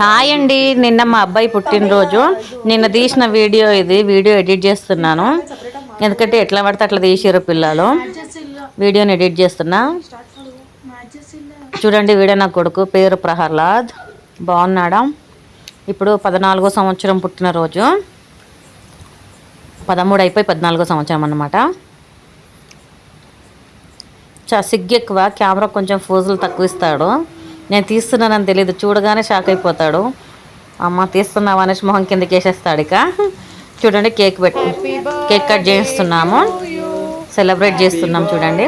Hi అండి. నిన్న మా అబ్బాయి పుట్టినరోజు. నిన్న తీసిన వీడియో ఇది. వీడియో ఎడిట్ చేస్తున్నాను. ఎందుకంటే ఎట్లా పడితే అట్లా తీసారు పిల్లలు. వీడియోని ఎడిట్ చేస్తున్నా. చూడండి వీడియో నా కొడుకు. పేరు ప్రహ్లాద్. బాగున్నాడా? ఇప్పుడు పద్నాలుగో సంవత్సరం పుట్టినరోజు. పదమూడు అయిపోయి పద్నాలుగో సంవత్సరం అన్నమాట. చా సిగ్గు ఎక్కువ. కెమెరా కొంచెం ఫోజులు తక్కువ ఇస్తాడు. నేను తీస్తున్నానని తెలియదు. చూడగానే షాక్ అయిపోతాడు. అమ్మ తీస్తున్నావా అనేసి మొహం కిందకి వేసేస్తాడు ఇక. చూడండి కేక్ పెట్టి కేక్ కట్ చేస్తున్నాము. సెలబ్రేట్ చేస్తున్నాం చూడండి.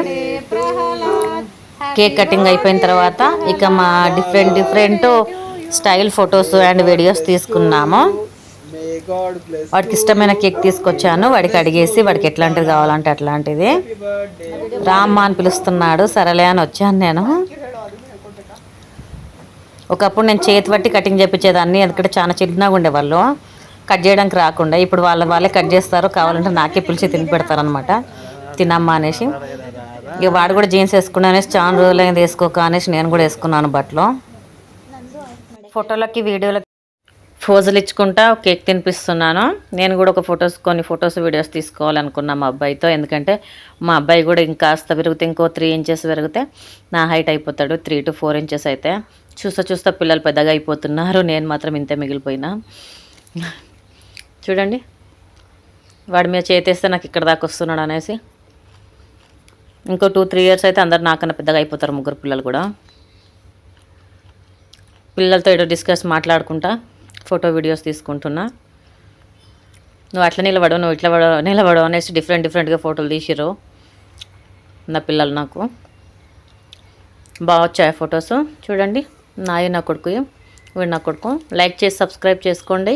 కేక్ కటింగ్ అయిపోయిన తర్వాత ఇక మా different different style photos and videos తీసుకున్నాము. వాడికి ఇష్టమైన కేక్ తీసుకొచ్చాను. వాడికి అడిగేసి వాడికి ఎట్లాంటిది కావాలంటే అట్లాంటిది. రామ్మ అని పిలుస్తున్నాడు. సరేలే అని వచ్చాను నేను. ఒకప్పుడు నేను చేతి పట్టి కటింగ్ చేపించేదాన్ని ఎందుకంటే చాలా చిన్నగా ఉండేవాళ్ళు. కట్ చేయడానికి రాకుండా ఇప్పుడు వాళ్ళ వాళ్ళే కట్ చేస్తారు కావాలంటే నాకే పిలిచి తిని పెడతారనమాట తినమ్మా అనేసి. ఇక వాడు కూడా జీన్స్ వేసుకున్నా అనేసి చాలా రోజులైంది వేసుకోక అనేసి నేను కూడా వేసుకున్నాను బట్టలో. ఫోటోలకి వీడియోలకి ఫోజులు ఇచ్చుకుంటా కేక్ తినిపిస్తున్నాను. నేను కూడా ఒక ఫొటోస్ కొన్ని ఫొటోస్ వీడియోస్ తీసుకోవాలనుకున్నా మా అబ్బాయితో. ఎందుకంటే మా అబ్బాయి కూడా ఇంకాస్త పెరిగితే ఇంకో త్రీ ఇంచెస్ పెరిగితే నా హైట్ అయిపోతాడు. త్రీ టు ఫోర్ ఇంచెస్ అయితే. చూస్తా చూస్తా పిల్లలు పెద్దగా అయిపోతున్నారు. నేను మాత్రం ఇంతే మిగిలిపోయినా. చూడండి. వాడి మీద చేతేస్తే నాకు ఇక్కడ దాకా వస్తున్నాడు అనేసి. ఇంకో టూ త్రీ ఇయర్స్ అయితే అందరు నాకన్నా పెద్దగా అయిపోతారు ముగ్గురు పిల్లలు కూడా. పిల్లలతో ఏదో డిస్కస్ మాట్లాడుకుంటా. ఫోటో వీడియోస్ తీసుకుంటున్నా. నువ్వు అట్లా నిలబడవు నువ్వు ఇట్లా పడవు నిలబడవు అనేసి డిఫరెంట్ డిఫరెంట్గా ఫోటోలు తీసిరు నా పిల్లలు నాకు. బాగా వచ్చాయి ఫొటోస్ చూడండి నాయి నా కొడుకు వీడు నా కొడుకు. లైక్ చేసి సబ్స్క్రైబ్ చేసుకోండి.